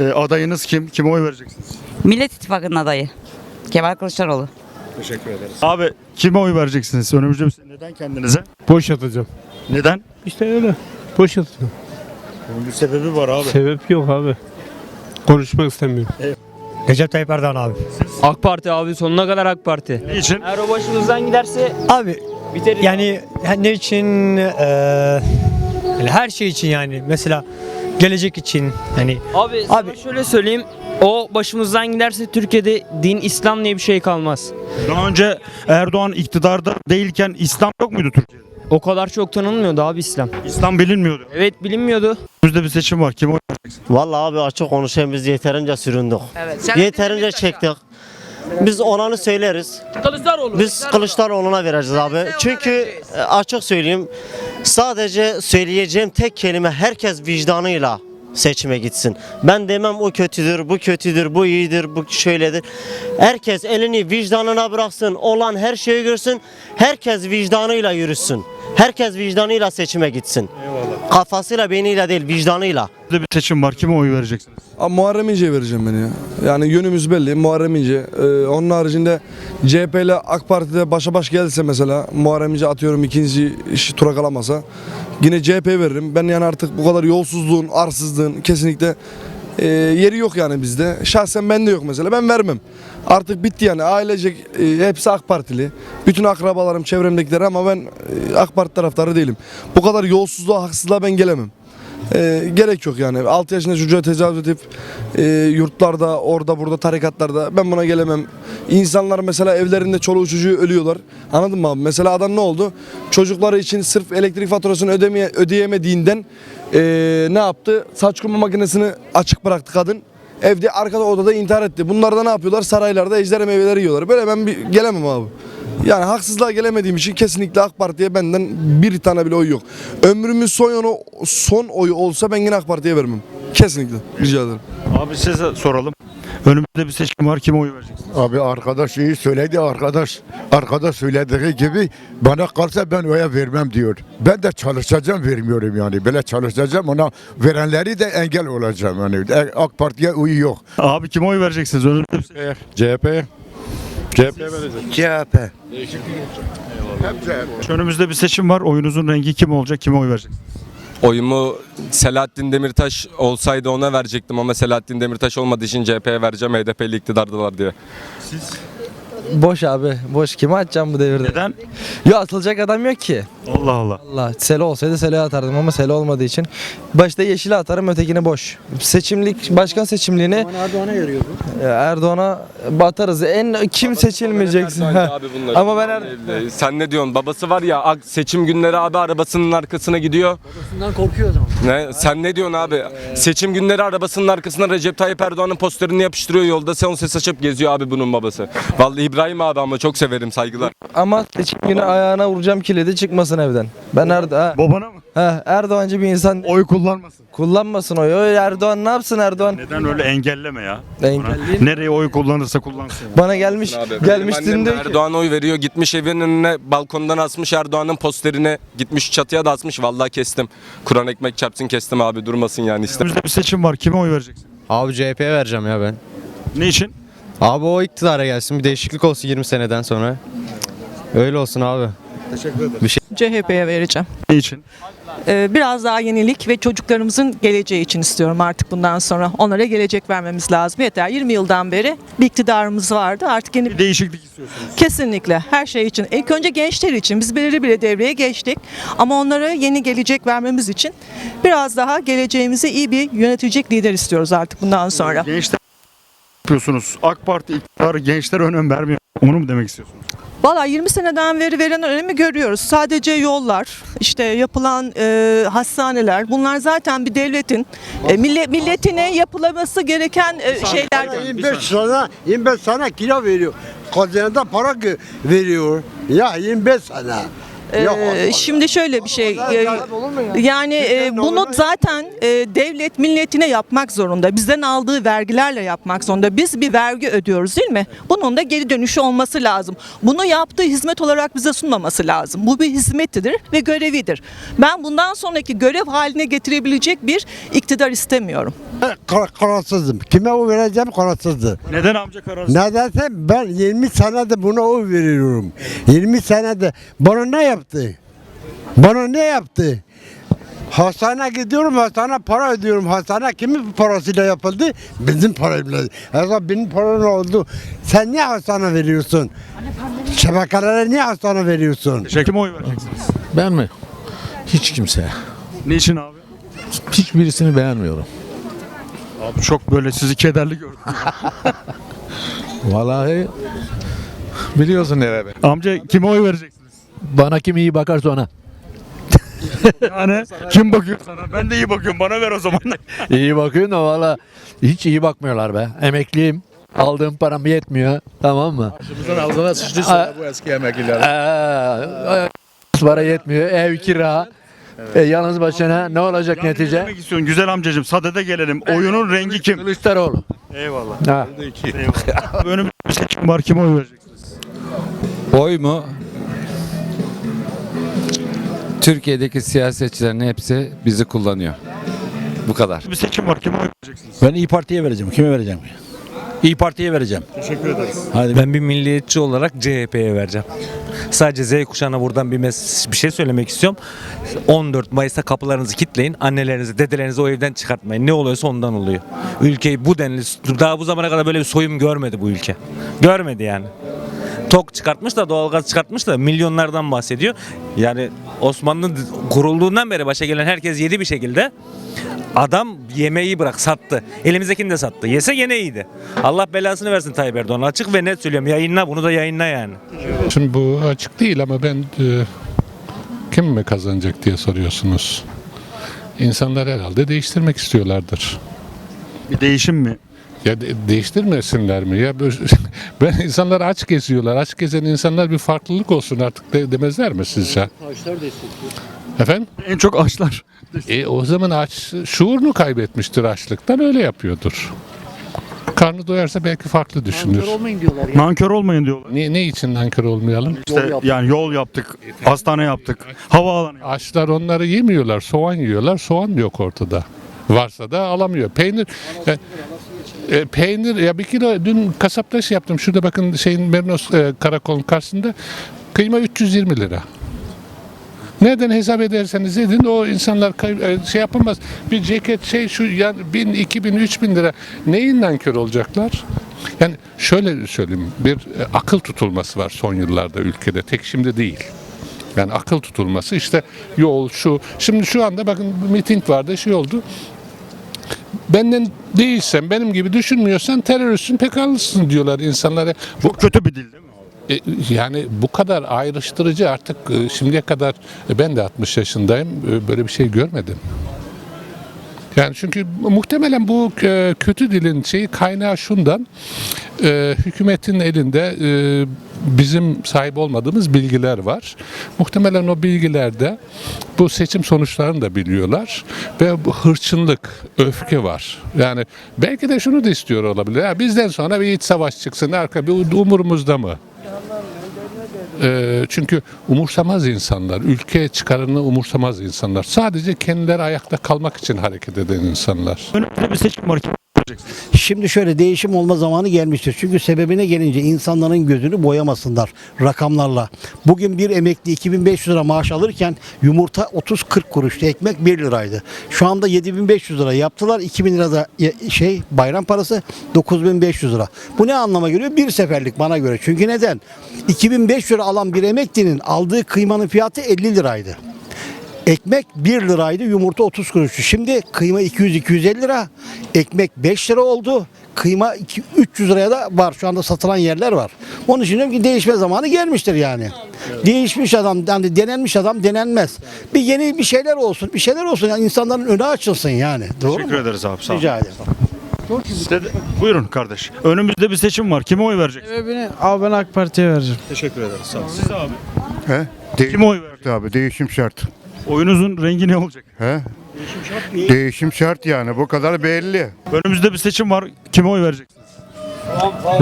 Ee, adayınız kim? Kime oy vereceksiniz? Millet İttifakı'nın adayı. Kemal Kılıçdaroğlu. Teşekkür ederiz. Abi kime oy vereceksiniz? Önümüzde bir- neden kendinize? Boş atacağım. Neden? İşte öyle. Boş atacağım. Bunun bir sebebi var abi. Sebep yok abi. Konuşmak istemiyorum. Recep Tayyip Erdoğan abi. AK Parti abi sonuna kadar AK Parti. Niçin? Eğer o başımızdan giderse Abi biteriz. yani ne için eee, yani her şey için yani mesela gelecek için hani Abi, sana Abi- şöyle söyleyeyim. O başımızdan giderse Türkiye'de din İslam diye bir şey kalmaz. Daha önce Erdoğan iktidarda değilken İslam yok muydu Türkiye'de? O kadar çok tanınmıyordu abi İslam. İslam bilinmiyordu. Evet bilinmiyordu. Önümüzde bir seçim var. Kime oy? Vallahi abi açık konuşayım biz yeterince süründük. Evet. Yeterince çektik. Biz olanı söyleriz. Kılıçdaroğlu. Biz Kılıçdaroğlu'na vereceğiz abi. Çünkü e, açık söyleyeyim sadece söyleyeceğim tek kelime herkes vicdanıyla seçime gitsin. Ben demem o kötüdür, bu kötüdür, bu iyidir, bu şöyledir. Herkes elini vicdanına bıraksın, olan her şeyi görsün. Herkes vicdanıyla yürüsün. Herkes vicdanıyla seçime gitsin. Kafasıyla, beyniyle değil, vicdanıyla. Önümüzde bir seçim var. Kime oy vereceksiniz? Abi Muharrem İnce'ye vereceğim ben ya. Yani yönümüz belli Muharrem İnce. Ee, onun haricinde CHP ile AK Parti'de başa baş gelse mesela Muharrem İnce atıyorum ikinci işi tura kalamasa yine CHP veririm. Ben yani artık bu kadar yolsuzluğun, arsızlığın kesinlikle e, yeri yok yani bizde. Şahsen bende yok mesela. Ben vermem. Artık bitti yani. Ailecek e, hepsi AK Partili. Bütün akrabalarım, çevremdekiler ama ben e, AK Parti taraftarı değilim. Bu kadar yolsuzluğa, haksızlığa ben gelemem. Ee, gerek yok yani. 6 yaşında çocuğa tecavüz edip e, yurtlarda, orada burada tarikatlarda ben buna gelemem. İnsanlar mesela evlerinde çoluğu çocuğu ölüyorlar. Anladın mı abi? Mesela adam ne oldu? Çocukları için sırf elektrik faturasını ödemeye, ödeyemediğinden e, ne yaptı? Saç kurma makinesini açık bıraktı kadın. Evde arkada odada intihar etti. Bunlar da ne yapıyorlar? Saraylarda ejder meyveleri yiyorlar. Böyle ben bir gelemem abi. Yani haksızlığa gelemediğim için kesinlikle AK Parti'ye benden bir tane bile oy yok. Ömrümün son yolu, son oyu olsa ben yine AK Parti'ye vermem. Kesinlikle. Rica ederim. Abi size soralım. Önümüzde bir seçim var. Kime oy vereceksiniz? Abi arkadaş iyi söyledi arkadaş. Arkadaş söylediği gibi bana kalsa ben oya vermem diyor. Ben de çalışacağım vermiyorum yani. Böyle çalışacağım ona verenleri de engel olacağım yani. E, AK Parti'ye uyu yok. Abi kime oy vereceksiniz? Önümüzde bir seçim. CHP'ye. CHP CHP. Önümüzde bir seçim var. Oyunuzun rengi kim olacak? Kime oy vereceksiniz? Oyumu Selahattin Demirtaş olsaydı ona verecektim ama Selahattin Demirtaş olmadığı için CHP'ye vereceğim HDP'li iktidardılar diye. Boş abi. Boş. Kime atacağım bu devirde? Neden? Ya atılacak adam yok ki. Allah Allah. Allah. Selo olsaydı Selo'ya atardım ama Selo olmadığı için. Başta Yeşil'e atarım ötekini boş. Seçimlik, başkan seçimliğini Erdoğan'a veriyor Erdoğan'a atarız. En kim Heh. abi bunlar. Ama ben er-. Sen ne diyorsun? Babası var ya ak- seçim günleri abi arabasının arkasına gidiyor. Babasından korkuyor o zaman. Ne? Sen ne diyorsun abi? Seçim günleri arabasının arkasına Recep Tayyip Erdoğan'ın posterini yapıştırıyor yolda. Sen ses açıp geziyor abi bunun babası. Vallahi İbrahim abi ama çok severim saygılar. Ama seçim günü ayağına vuracağım kilidi çıkmasın evden. Ben Erdoğan, Babana mı? Erdoğancı bir insan Oy kullanmasın. kullanmasın oyu. Oy Erdoğan ne yapsın Erdoğan? Neden öyle engelleme ya? Engelleyeyim. Nereye oy kullanırsa kullansın. Bana gelmiş Abi, benim gelmiştin annem diyor ki. Erdoğan oy veriyor. Gitmiş evin önüne balkondan asmış Erdoğan'ın posterini. Gitmiş çatıya da asmış. Vallahi kestim. Kur'an ekmek çarpsın kestim abi durmasın yani istem. Önümüzde bir seçim var. Kime oy vereceksin? Abi CHP'ye vereceğim ya ben. Ne için? Abi o iktidara gelsin bir değişiklik olsun 20 seneden sonra. Öyle olsun abi. CHP'ye vereceğim. Ne için? Ee, biraz daha yenilik ve çocuklarımızın geleceği için istiyorum artık bundan sonra. Onlara gelecek vermemiz lazım. Yeter 20 yıldan beri bir iktidarımız vardı. Artık yeni Bir değişiklik istiyorsunuz. kesinlikle her şey için. İlk önce gençler için biz belirli bile devreye geçtik. Ama onlara yeni gelecek vermemiz için biraz daha geleceğimize iyi bir yönetecek lider istiyoruz artık bundan sonra. Gençler yapıyorsunuz. AK Parti iktidarı gençlere önem vermiyor. Onu mu demek istiyorsunuz? Valla 20 seneden beri verilen önemi görüyoruz. Sadece yollar, işte yapılan e, hastaneler bunlar zaten bir devletin e, millet, milletine yapılması gereken e, şeyler. 25 sana 25 sana kira veriyor. Kazanında para veriyor. Ya 25 sana. Ee, şimdi şöyle bir şey. e, Yani e, bunu zaten e, devlet milletine yapmak zorunda. Bizden aldığı vergilerle yapmak zorunda. Biz bir vergi ödüyoruz değil mi? Bunun da geri dönüşü olması lazım. Bunu yaptığı hizmet olarak bize sunmaması lazım. Bu bir hizmetidir ve görevidir. Ben bundan sonraki görev haline getirebilecek bir iktidar istemiyorum. Kararsızım. Kime oy vereceğim kararsızdı. Neden amca kararsız? Nedense ben 20 senede buna oy veriyorum. 20 senede bana ne yaptı? Bana ne yaptı? Hastane gidiyorum, hastane para ödüyorum. Hastane kimin parasıyla yapıldı? Bizim parayla. Mesela benim param oldu. Sen niye hastane veriyorsun? Şebekelere niye hastane veriyorsun? Kime oy vereceksiniz? Ben mi? Hiç kimseye. Niçin abi? Hiçbirisini beğenmiyorum. Abi çok böyle sizi kederli gördüm. Vallahi biliyorsun nere ben. Amca kime oy vereceksiniz? Bana kim iyi bakarsa ona. Yani kim bakıyor sana? Ben de iyi bakıyorum. Bana ver o zaman. İyi bakıyorsun da valla hiç iyi bakmıyorlar be. Emekliyim. Aldığım param yetmiyor. Tamam mı? Başımızın altına sıçtı sonra bu eski emekliler. Ee, para yetmiyor. Ev kira. E, yalnız başına ne olacak Ne netice? demek istiyorsun güzel amcacığım? Sadede gelelim. Oyunun rengi kim? Kılıçdaroğlu. Eyvallah. Ha. Eyvallah. Önümüzde bir seçim var. Kime oy vereceksiniz? Oy mu? Türkiye'deki siyasetçilerin hepsi bizi kullanıyor. Bu kadar. Bir seçim var. Kime oy vereceksiniz? Ben İyi Parti'ye vereceğim. Kime vereceğim? İyi Parti'ye vereceğim. Teşekkür ederiz. Hadi Ben bir milliyetçi olarak CHP'ye vereceğim. Sadece Z kuşağına buradan bir, mes- bir şey söylemek istiyorum. 14 Mayıs'ta kapılarınızı kilitleyin. Annelerinizi, dedelerinizi o evden çıkartmayın. Ne oluyorsa ondan oluyor. Ülkeyi bu denli, daha bu zamana kadar böyle bir soyum görmedi bu ülke. Görmedi yani. Tok çıkartmış da doğalgaz çıkartmış da milyonlardan bahsediyor. Yani Osmanlı kurulduğundan beri başa gelen herkes yedi bir şekilde. Adam yemeği bırak sattı. Elimizdekini de sattı. Yese gene iyiydi. Allah belasını versin Tayyip Erdoğan. Açık ve net söylüyorum. Yayınla bunu da yayınla yani. Şimdi bu açık değil ama ben e, kim mi kazanacak diye soruyorsunuz. İnsanlar herhalde değiştirmek istiyorlardır. Bir değişim mi? Ya de- değiştirmesinler mi? Ya ben insanlar aç geziyorlar. Aç gezen insanlar bir farklılık olsun artık de, demezler mi sizce? Efendim? En çok açlar. E, o zaman aç şuurunu kaybetmiştir açlıktan öyle yapıyordur. Karnı doyarsa belki farklı düşünür. Nankör olmayın diyorlar. Ne, ne için nankör olmayalım? İşte yani yol yaptık, hastane yaptık, havaalanı yaptık. Açlar onları yemiyorlar. Soğan yiyorlar. Soğan yok ortada. Varsa da alamıyor. Peynir e, e, peynir ya bir kilo dün kasapta şey yaptım. Şurada bakın şeyin Merinos e, karakolun karşısında kıyma 320 lira. Nereden hesap ederseniz edin o insanlar e, şey yapamaz. Bir ceket şey şu yani 1000, 2000, 3000 lira neyin nankör olacaklar? Yani şöyle söyleyeyim bir e, akıl tutulması var son yıllarda ülkede tek şimdi değil. Yani akıl tutulması işte yol şu. Şimdi şu anda bakın miting vardı şey oldu. Benden değilsen benim gibi düşünmüyorsan teröristsin PKK'lısın diyorlar insanlara. Bu Çok kötü bir dil değil mi? e, Yani bu kadar ayrıştırıcı artık e, şimdiye kadar e, ben de 60 yaşındayım böyle bir şey görmedim. Yani çünkü muhtemelen bu kötü dilin şeyi kaynağı şundan hükümetin elinde bizim sahip olmadığımız bilgiler var. Muhtemelen o bilgilerde bu seçim sonuçlarını da biliyorlar ve bu hırçınlık, öfke var. Yani belki de şunu da istiyor olabilir. Ya bizden sonra bir iç savaş çıksın arka bir umurumuzda mı? Ee, çünkü umursamaz insanlar, ülke çıkarını umursamaz insanlar. Sadece kendileri ayakta kalmak için hareket eden insanlar. Önümüzde bir seçim var. Şimdi şöyle değişim olma zamanı gelmiştir. Çünkü sebebine gelince insanların gözünü boyamasınlar rakamlarla. Bugün bir emekli 2500 lira maaş alırken yumurta 30-40 kuruştu. Ekmek 1 liraydı. Şu anda 7500 lira yaptılar. 2000 lira da şey bayram parası 9500 lira. Bu ne anlama geliyor? Bir seferlik bana göre. Çünkü neden? 2500 lira alan bir emeklinin aldığı kıymanın fiyatı 50 liraydı. Ekmek 1 liraydı, yumurta 30 kuruştu. Şimdi kıyma 200-250 lira, ekmek 5 lira oldu. Kıyma iki- 300 liraya da var. Şu anda satılan yerler var. Onun için diyorum ki değişme zamanı gelmiştir yani. Değişmiş adam, yani denenmiş adam denenmez. Bir yeni bir şeyler olsun, bir şeyler olsun. Yani insanların önü açılsın yani. Doğru Teşekkür mu? ederiz abi. Sağ ol. Rica ederim. Size de- Buyurun kardeş. Önümüzde bir seçim var. Kime oy vereceksiniz? Sebebini abi ben AK Parti'ye vereceğim. Teşekkür ederiz. Sağ ol. Siz abi. He? Kime oy verecek? Abi değişim şart. Oyunuzun rengi ne olacak? He? Değişim şart yani bu kadar belli. Önümüzde bir seçim var. Kime oy vereceksiniz?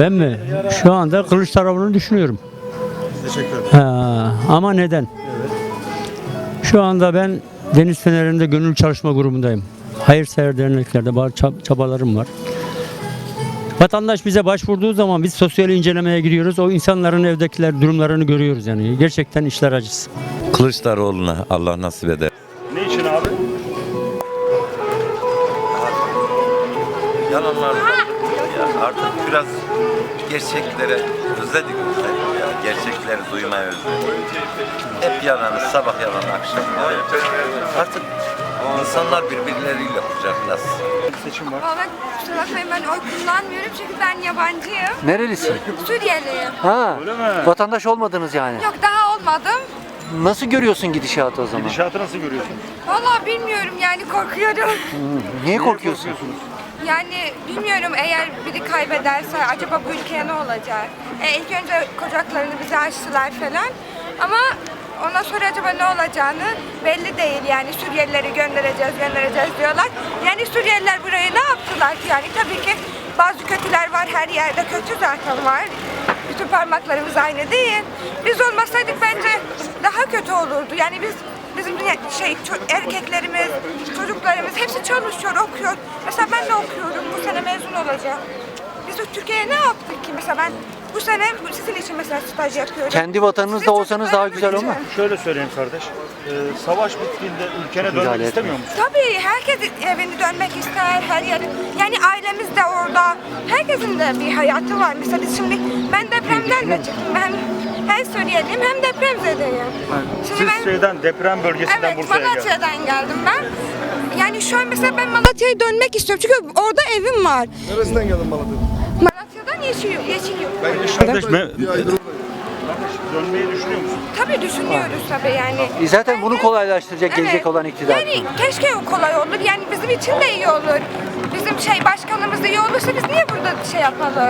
Ben mi? Şu anda Kılıçdaroğlu'nu düşünüyorum. Teşekkür ederim. Ha, ama neden? Şu anda ben Deniz Fener'inde gönül çalışma grubundayım. Hayırsever derneklerde bazı çab- çabalarım var. Vatandaş bize başvurduğu zaman biz sosyal incelemeye giriyoruz. O insanların evdekiler durumlarını görüyoruz yani. Gerçekten işler acısı. Kılıçdaroğlu'na Allah nasip eder. Ne için abi? Yalanlar ya artık biraz gerçeklere özledik özledik ya. Gerçekleri duymaya özledik. Hep yalan, sabah yalan, akşam yalan. Artık insanlar birbirleriyle kucaklasın. Seçim var. Valla kusura bakmayın ben oy kullanmıyorum çünkü ben yabancıyım. Nerelisin? Suriyeliyim. Ha. Öyle mi? Vatandaş olmadınız yani. Yok daha olmadım. Nasıl görüyorsun gidişatı o zaman? Gidişatı nasıl görüyorsun? Valla bilmiyorum yani korkuyorum. Niye korkuyorsun? Yani bilmiyorum eğer biri kaybederse acaba bu ülkeye ne olacak? E, ilk önce kocaklarını bize açtılar falan ama ondan sonra acaba ne olacağını belli değil yani Suriyelileri göndereceğiz göndereceğiz diyorlar. Yani Suriyeliler burayı ne yaptılar ki yani tabii ki bazı kötüler var her yerde kötü zaten var. Bütün parmaklarımız aynı değil. Biz olmasaydık bence daha kötü olurdu. Yani biz bizim dünya- şey erkeklerimiz, çocuklarımız hepsi çalışıyor, okuyor. Mesela ben de okuyorum. Bu sene mezun olacağım. Biz de Türkiye'ye ne yaptık ki? Mesela ben bu sene sizin için mesela staj yapıyorum. Kendi vatanınızda Sizin olsanız daha güzel olmaz. için. Şöyle söyleyeyim kardeş. Ee, savaş bittiğinde ülkene dönmek Müdahale istemiyor musun? Tabii herkes evini dönmek ister, her yer. Yani ailemiz de orada. Herkesin de bir hayatı var. Mesela biz şimdi ben depremden de çıktım. Ben hem Suriyeliyim hem depremzedeyim. Şimdi Siz şeyden deprem bölgesinden Evet, Bursa'ya geldiniz. Malatya'dan geldim ben. Yani şu an mesela ben Malatya'ya dönmek istiyorum çünkü orada evim var. Neresinden geldin Malatya'dan? Malatya'dan yeşil, yeşil Kardeş, me- kardeş dönmeyi düşünüyor musun? Tabii düşünüyoruz tabii yani. E Zaten bunu kolaylaştıracak gelecek Evet. olan iktidar. Yani keşke o kolay olur. Yani bizim için de iyi olur. Bizim şey başkanımız da iyi olursa biz niye burada şey yapalım?